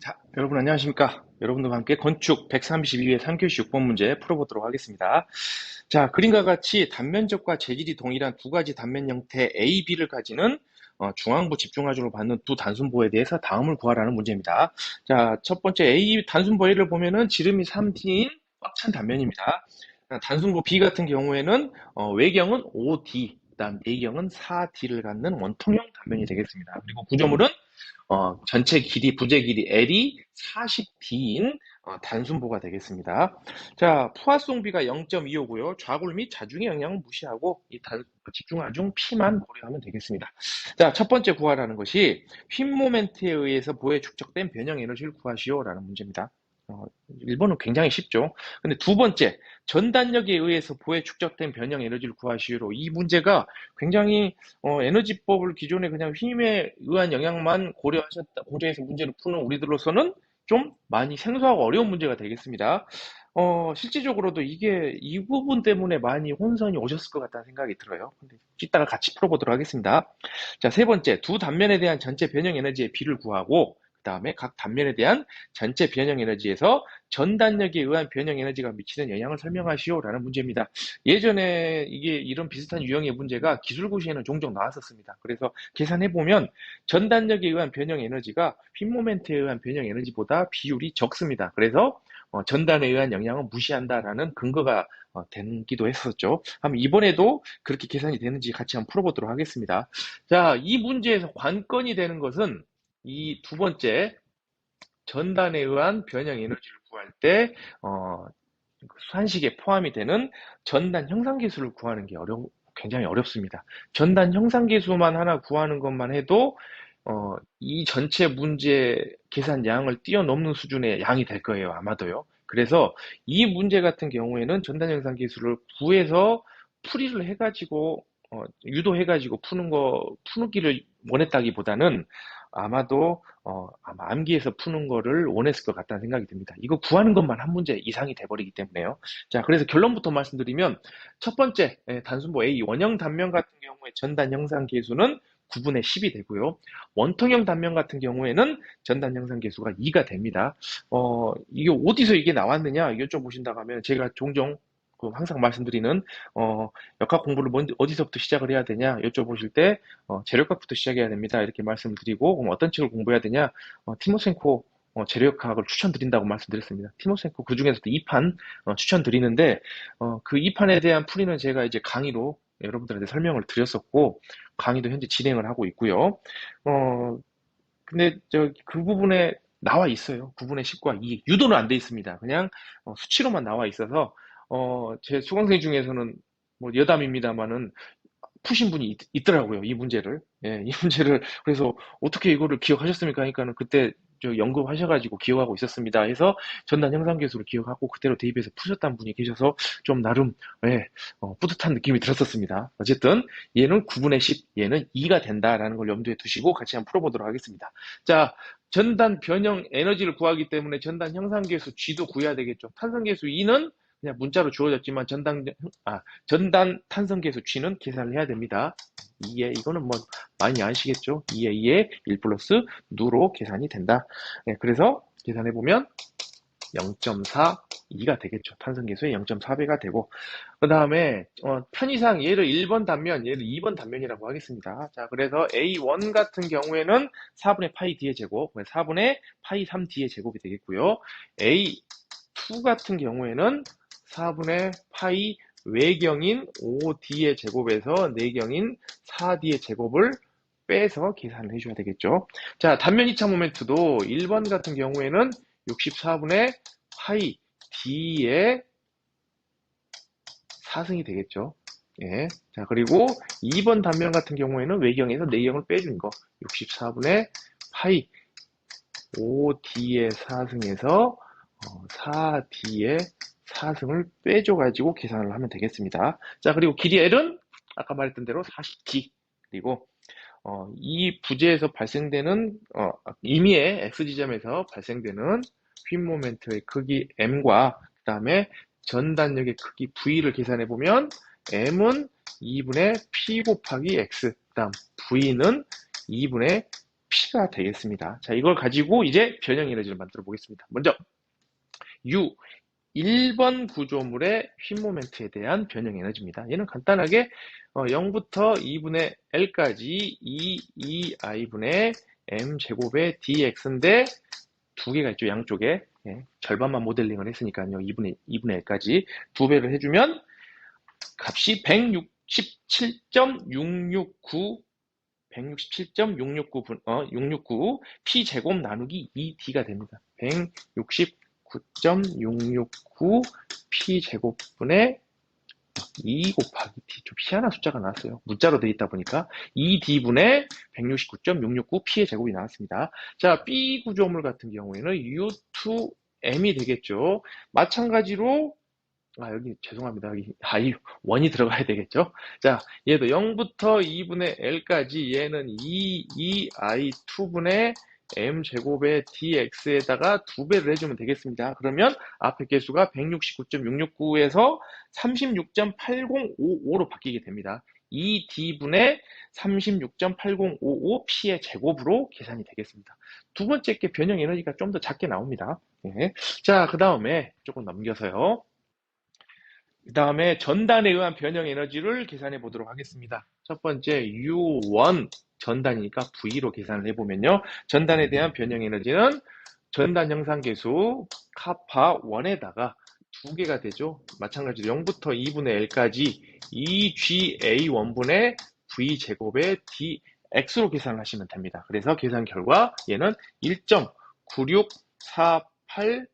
자, 여러분 안녕하십니까? 여러분들과 함께 건축 132회 3교시 6번 문제 풀어보도록 하겠습니다. 자, 그림과 같이 단면적과 재질이 동일한 두 가지 단면 형태 A, B를 가지는 어, 중앙부 집중화적으로 받는 두 단순보에 대해서 다음을 구하라는 문제입니다. 자, 첫 번째 A 단순보 A를 보면은 지름이 3T인 꽉 찬 단면입니다. 단순보 B 같은 경우에는 어, 외경은 5D, 그다음 내경은 4D를 갖는 원통형 단면이 되겠습니다. 그리고 구조물은 어, 전체 길이, 부재 길이 L이 40D인 어, 단순보가 되겠습니다. 자, 푸화송비가 0.25고요. 좌굴 및 자중의 영향은 무시하고 이 단, 집중하중 P만 고려하면 되겠습니다. 자, 첫 번째 구하라는 것이 휨 모멘트에 의해서 보에 축적된 변형 에너지를 구하시오라는 문제입니다. 어, 1번은 굉장히 쉽죠. 근데 두 번째, 전단력에 의해서 보에 축적된 변형 에너지를 구하시오로 이 문제가 굉장히 어, 에너지법을 기존에 그냥 힘에 의한 영향만 고려하셨다, 고려해서 문제를 푸는 우리들로서는 좀 많이 생소하고 어려운 문제가 되겠습니다. 어, 실질적으로도 이게 이 부분 때문에 많이 혼선이 오셨을 것 같다는 생각이 들어요. 근데 이따가 같이 풀어보도록 하겠습니다. 자, 세 번째, 두 단면에 대한 전체 변형 에너지의 비를 구하고 그 다음에 각 단면에 대한 전체 변형 에너지에서 전단력에 의한 변형 에너지가 미치는 영향을 설명하시오라는 문제입니다. 예전에 이게 이런 비슷한 유형의 문제가 기술고시에는 종종 나왔었습니다. 그래서 계산해 보면 전단력에 의한 변형 에너지가 핀 모멘트에 의한 변형 에너지보다 비율이 적습니다. 그래서 어, 전단에 의한 영향은 무시한다라는 근거가 어, 되기도 했었죠. 한번 이번에도 그렇게 계산이 되는지 같이 한번 풀어보도록 하겠습니다. 자, 이 문제에서 관건이 되는 것은 이 두 번째 전단에 의한 변형 에너지를 구할 때 어, 수식에 포함이 되는 전단 형상 계수를 구하는 게 어려 굉장히 어렵습니다. 전단 형상 계수만 하나 구하는 것만 해도 어, 이 전체 문제 계산 양을 뛰어넘는 수준의 양이 될 거예요. 아마도요. 그래서 이 문제 같은 경우에는 전단 형상 계수를 구해서 풀이를 해가지고 어, 유도해가지고 푸는 거 푸기를 원했다기보다는 아마도 어, 아마 암기해서 푸는 거를 원했을 것 같다는 생각이 듭니다. 이거 구하는 것만 한 문제 이상이 돼버리기 때문에요. 자, 그래서 결론부터 말씀드리면 첫 번째 예, 단순보 A 원형 단면 같은 경우에 전단 형상 계수는 9분의 10이 되고요. 원통형 단면 같은 경우에는 전단 형상 계수가 2가 됩니다. 어, 이게 어디서 이게 나왔느냐 여쭤보신다고 하면 제가 종종 그 항상 말씀드리는 어, 역학 공부를 먼저 어디서부터 시작을 해야 되냐 여쭤보실 때 어, 재료학부터 시작해야 됩니다. 이렇게 말씀을 드리고 그럼 어떤 책을 공부해야 되냐 어, 티모센코 어, 재료역학을 추천드린다고 말씀드렸습니다. 티모센코 그 중에서도 2판 어, 추천드리는데 어, 그 2판에 대한 풀이는 제가 이제 강의로 여러분들한테 설명을 드렸었고 강의도 현재 진행을 하고 있고요. 어 근데 저 그 부분에 나와 있어요. 9분의 10과 2 유도는 안 돼 있습니다. 그냥 어, 수치로만 나와 있어서 어, 제 수강생 중에서는 뭐 여담입니다만은 푸신 분이 있, 더라고요이 문제를. 예, 이 문제를. 그래서 어떻게 이거를 기억하셨습니까? 하니까는 그때 저 연구하셔가지고 기억하고 있었습니다. 해서 전단 형상 계수를 기억하고 그대로 대입해서 푸셨다는 분이 계셔서 좀 나름, 예, 어, 뿌듯한 느낌이 들었었습니다. 어쨌든 얘는 9분의 10, 얘는 2가 된다라는 걸 염두에 두시고 같이 한번 풀어보도록 하겠습니다. 자, 전단 변형 에너지를 구하기 때문에 전단 형상 계수 G도 구해야 되겠죠. 탄성 계수 2는 그냥 문자로 주어졌지만 전단 아 전단 탄성 계수 G는 계산을 해야 됩니다. 2에 이거는 뭐 많이 아시겠죠? 2에 2에 1 플러스 누로 계산이 된다. 네, 그래서 계산해 보면 0.4 2가 되겠죠. 탄성 계수의 0.4배가 되고 그 다음에 어, 편의상 얘를 1번 단면, 얘를 2번 단면이라고 하겠습니다. 자, 그래서 A1 같은 경우에는 4분의 파이 D의 제곱, 4분의 파이 3D의 제곱이 되겠고요. A2 같은 경우에는 4분의 파이 외경인 5d의 제곱에서 내경인 4d의 제곱을 빼서 계산을 해줘야 되겠죠. 자, 단면 이차 모멘트도 1번 같은 경우에는 64분의 파이 d의 4승이 되겠죠. 예. 자, 그리고 2번 단면 같은 경우에는 외경에서 내경을 빼준 거. 64분의 파이 5d의 4승에서 4d의 4승을 빼줘가지고 계산을 하면 되겠습니다. 자, 그리고 길이 L은 아까 말했던 대로 40t. 그리고 어, 이 부재에서 발생되는 어, 임의의 X지점에서 발생되는 휨 모멘트의 크기 M과 그 다음에 전단력의 크기 V를 계산해 보면 M은 2분의 P 곱하기 X 그 다음 V는 2분의 P가 되겠습니다. 자, 이걸 가지고 이제 변형 에너지를 만들어 보겠습니다. 먼저 U 1번 구조물의 휘 모멘트에 대한 변형 에너지입니다. 얘는 간단하게 어, 0부터 2분의 L까지 e, e, 2, 2i분의 m제곱의 dx인데 두 개가 있죠. 양쪽에. 예, 절반만 모델링을 했으니까요. 2분의, 2분의 L까지 두 배를 해주면 값이 167.669 167.669 분, 어, 669 p 제곱 나누기 2d가 됩니다. 167 9.669p 제곱분의 2 곱하기 t 좀 희한한 숫자가 나왔어요. 문자로 되어 있다 보니까 2d분의 169.669p의 제곱이 나왔습니다. 자, B 구조물 같은 경우에는 U2M이 되겠죠. 마찬가지로 아 여기 죄송합니다. 여기 아, 이 원이 들어가야 되겠죠. 자, 얘도 0부터 2분의 l까지 얘는 2, 2i2분의 m제곱의 dx에다가 두 배를 해주면 되겠습니다. 그러면 앞에 개수가 169.669에서 36.8055로 바뀌게 됩니다. 2d분의 36.8055p의 제곱으로 계산이 되겠습니다. 두 번째 게 변형 에너지가 좀 더 작게 나옵니다. 네. 자, 그 다음에 조금 넘겨서요. 그 다음에 전단에 의한 변형 에너지를 계산해 보도록 하겠습니다. 첫 번째 U1 전단이니까 V로 계산을 해보면요. 전단에 대한 변형 에너지는 전단 형상 계수 카파 1에다가 두 개가 되죠. 마찬가지로 0부터 2분의 L까지 2GA1분의 V제곱의 DX로 계산을 하시면 됩니다. 그래서 계산 결과 얘는 1.9648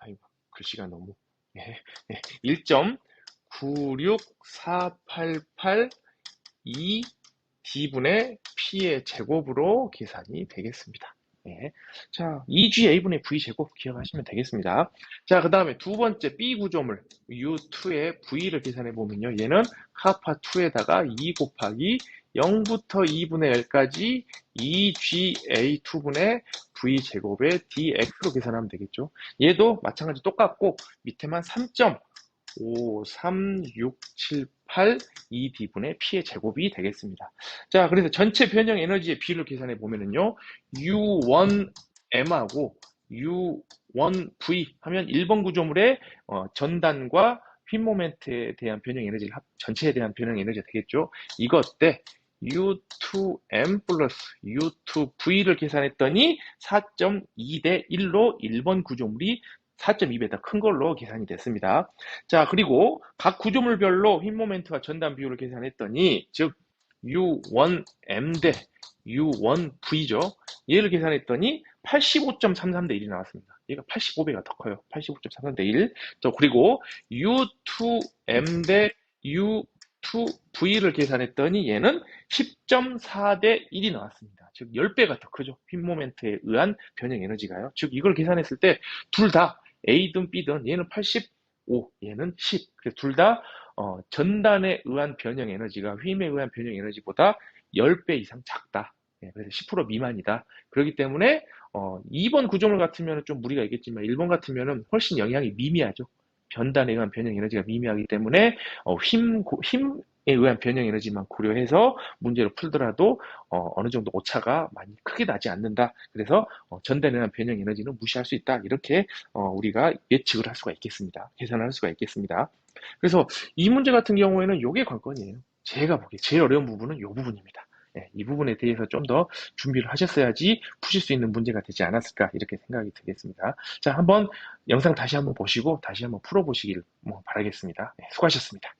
아이고 글씨가 너무 예, 예, 1.96488 D분의 P의 제곱으로 계산이 되겠습니다. 네. 자, 2GA분의 V제곱 기억하시면 되겠습니다. 자, 그 다음에 두 번째 B 구조물 U2의 V를 계산해 보면요. 얘는 카파2에다가 2 곱하기 0부터 2분의 L까지 2GA2분의 V제곱의 DX로 계산하면 되겠죠. 얘도 마찬가지 똑같고 밑에만 3점 5, 3, 6, 7, 8, 2D분의 P의 제곱이 되겠습니다. 자, 그래서 전체 변형 에너지의 비율을 계산해 보면은요, U1M하고 U1V 하면 1번 구조물의 어, 전단과 휜 모멘트에 대한 변형 에너지를 합, 전체에 대한 변형 에너지가 되겠죠. 이것 때 U2M 플러스 U2V를 계산했더니 4.2 대 1로 1번 구조물이 4.2배다 큰 걸로 계산이 됐습니다. 자, 그리고 각 구조물별로 휜 모멘트와 전단 비율을 계산했더니, 즉, U1M 대 U1V죠. 얘를 계산했더니 85.33대 1이 나왔습니다. 얘가 85배가 더 커요. 85.33대 1. 또 그리고 U2M 대 U2V를 계산했더니 얘는 10.4대 1이 나왔습니다. 즉 10배가 더 크죠. 휜 모멘트에 의한 변형 에너지가요. 즉 이걸 계산했을 때 둘 다 A든 B든 얘는 85, 얘는 10. 그래서 둘 다 어, 전단에 의한 변형 에너지가 휘임에 의한 변형 에너지보다 10배 이상 작다. 예, 그래서 10% 미만이다. 그렇기 때문에 어, 2번 구조물 같으면 좀 무리가 있겠지만 1번 같으면 훨씬 영향이 미미하죠. 변단에 의한 변형 에너지가 미미하기 때문에 어, 힘, 힘에 의한 변형 에너지만 고려해서 문제를 풀더라도 어, 느 정도 오차가 많이 크게 나지 않는다. 그래서 어, 전단에 의한 변형 에너지는 무시할 수 있다. 이렇게 어, 우리가 예측을 할 수가 있겠습니다. 계산할 수가 있겠습니다. 그래서 이 문제 같은 경우에는 이게 관건이에요. 제가 보기에 제일 어려운 부분은 이 부분입니다. 네, 이 부분에 대해서 좀 더 준비를 하셨어야지 푸실 수 있는 문제가 되지 않았을까 이렇게 생각이 되겠습니다. 자, 한번 영상 다시 한번 보시고 다시 한번 풀어보시길 뭐 바라겠습니다. 네, 수고하셨습니다.